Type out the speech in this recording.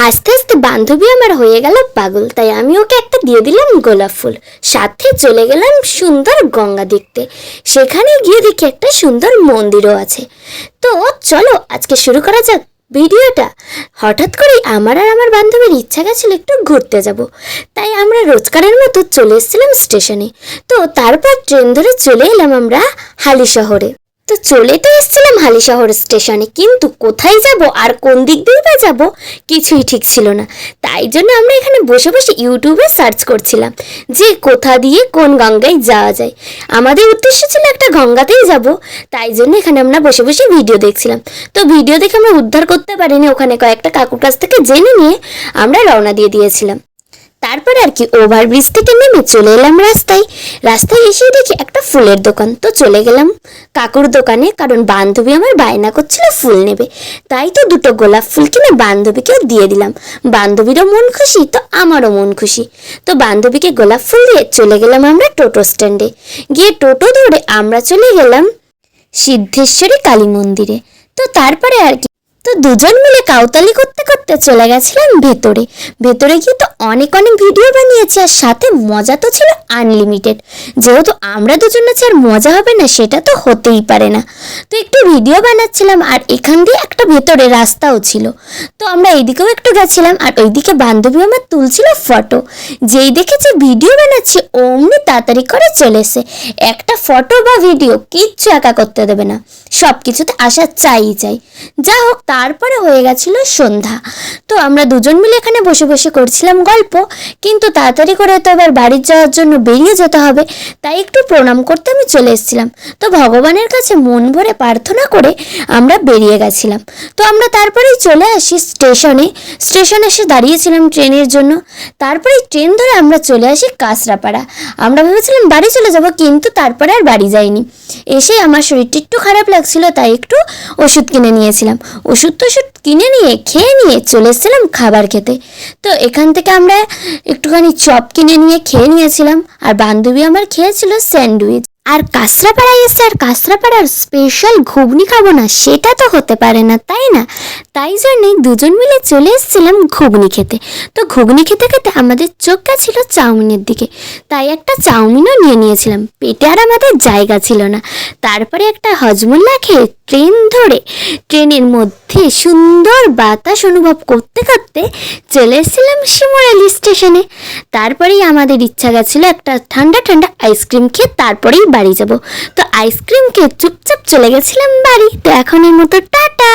হাসতে হাসতে বান্ধবী আমার হয়ে গেল পাগল, তাই আমি ওকে একটা দিয়ে দিলাম গোলাপ ফুল। সাথে চলে গেলাম সুন্দর গঙ্গা দেখতে। সেখানে গিয়ে দেখি একটা সুন্দর মন্দিরও আছে। তো চলো, আজকে শুরু করা যাক ভিডিওটা। হঠাৎ করে আমার আর আমার বান্ধবীর ইচ্ছা গেছিল একটু ঘুরতে যাব। তাই আমরা রোজকারের মতো চলে এসেছিলাম স্টেশনে। তো তারপর ট্রেন ধরে চলে এলাম আমরা হালি শহরে। তো চলে তো এসেছিলাম হালি শহর স্টেশনে। কিন্তু কোথায় যাব আর কোন দিক দিয়ে বা যাব কিছুই ঠিক ছিল না। তাই জন্য আমরা এখানে বসে বসে ইউটিউবে সার্চ করছিলাম যে কোথা দিয়ে কোন গঙ্গায় যাওয়া যায়। আমাদের উদ্দেশ্য ছিল একটা গঙ্গাতেই যাব, তাই জন্য এখানে আমরা বসে বসে ভিডিও দেখছিলাম। তো ভিডিও দেখে আমরা উদ্ধার করতে পারিনি, ওখানে কয়েকটা কাকুর কাছ থেকে জেনে নিয়ে আমরা রওনা দিয়ে দিয়েছিলাম। তারপর আর কি ওভারব্রিজ থেকে নেমে চলে এলাম রাস্তায়। রাস্তায় এসে দেখি একটা ফুলের দোকান। তো চলে গেলাম কাকুর দোকানে, কারণ বান্ধবী আমার বায়না করছিল ফুল নেবে। তাই তো দুটো গোলাপ ফুল কিনে বান্ধবীকেও দিয়ে দিলাম। বান্ধবীরও মন খুশি, তো আমারও মন খুশি। তো বান্ধবীকে গোলাপ ফুল দিয়ে চলে গেলাম আমরা টোটো স্ট্যান্ডে। গিয়ে টোটো ধরে আমরা চলে গেলাম সিদ্ধেশ্বরী কালী মন্দিরে। তো তারপরে আর কি, তো দুজন মিলে কাউতালি করতে করতে চলে গেছিলাম ভেতরে। ভেতরে গিয়ে তো অনেক অনেক ভিডিও বানিয়েছি আর সাথে মজা তো ছিল আনলিমিটেড যেহেতু আমরা দুজন আছি আর মজা হবে না, সেটা তো হতেই পারে না। তো একটু ভিডিও বানাচ্ছিলাম আর এখান দিয়ে একটা ভেতরে রাস্তাও ছিল। তো আমরা এইদিকেও একটু গেছিলাম আর ওইদিকে বান্ধবী আমার তুলছিল ফটো যেই দেখেছে ভিডিও বানাচ্ছি অমনি তাড়াতাড়ি করে চলে এসে একটা ফটো বা ভিডিও কিচ্ছু একা করতে দেবে না। সব কিছুতে আসা চাই চাই। যা হোক, তারপরে হয়ে গেছিল সন্ধ্যা। তো আমরা দুজন মিলে এখানে বসে বসে করছিলাম। গল্প, কিন্তু তাড়াতাড়ি করে তো এবার বাড়ি যাওয়ার জন্য বেরিয়ে যেতে হবে, তাই একটু প্রণাম করতে আমি চলে এসেছিলাম। তো ভগবানের কাছে মন ভরে প্রার্থনা করে আমরা বেরিয়ে গেছিলাম। তো আমরা তারপরেই চলে আসি স্টেশনে। স্টেশনে এসে দাঁড়িয়েছিলাম ট্রেনের জন্য। তারপরে ট্রেন ধরে আমরা চলে আসি কাঁচরাপাড়া আমরা ভেবেছিলাম বাড়ি চলে যাব, কিন্তু তারপরে আর বাড়ি যাইনি। এসে আমার শরীরটা একটু খারাপ লাগছিল, তাই একটু ওষুধ কিনে নিয়েছিলাম। ওষুধ টষুধ কিনে নিয়ে, খেয়ে নিয়ে চলে এসেছিলাম খাবার খেতে। তো এখান থেকে আমরা একটুখানি চপ কিনে নিয়ে খেয়ে নিয়েছিলাম। আর বান্ধবী আমার খেয়েছিল স্যান্ডউইচ। আর কাঁচরাপাড়ায় এসে আর কাঁচরাপাড়ার স্পেশাল ঘুগনি খাব না, সেটা তো হতে পারে না, তাই না? তাই জন্যই দুজন মিলে চলে এসেছিলাম ঘুগনি খেতে। তো ঘুগনি খেতে খেতে আমাদের চোখ ছিল চাউমিনের দিকে। তাই একটা চাউমিনও নিয়ে নিয়েছিলাম, পেটে আর আমাদের জায়গা ছিল না। তারপরে একটা হজমোল্লা খেয়ে ট্রেন ধরে, ট্রেনের মধ্যে সুন্দর বাতাস অনুভব করতে করতে চলে এসেছিলাম শিমরালি স্টেশনে। তারপরেই আমাদের ইচ্ছা গেছিল একটা ঠান্ডা ঠান্ডা আইসক্রিম খেয়ে তারপরেই বাড়ি যাব। তো আইসক্রিম খেয়ে চুপচাপ চলে গেছিলাম বাড়ি। তো এখনের মতো টাটা।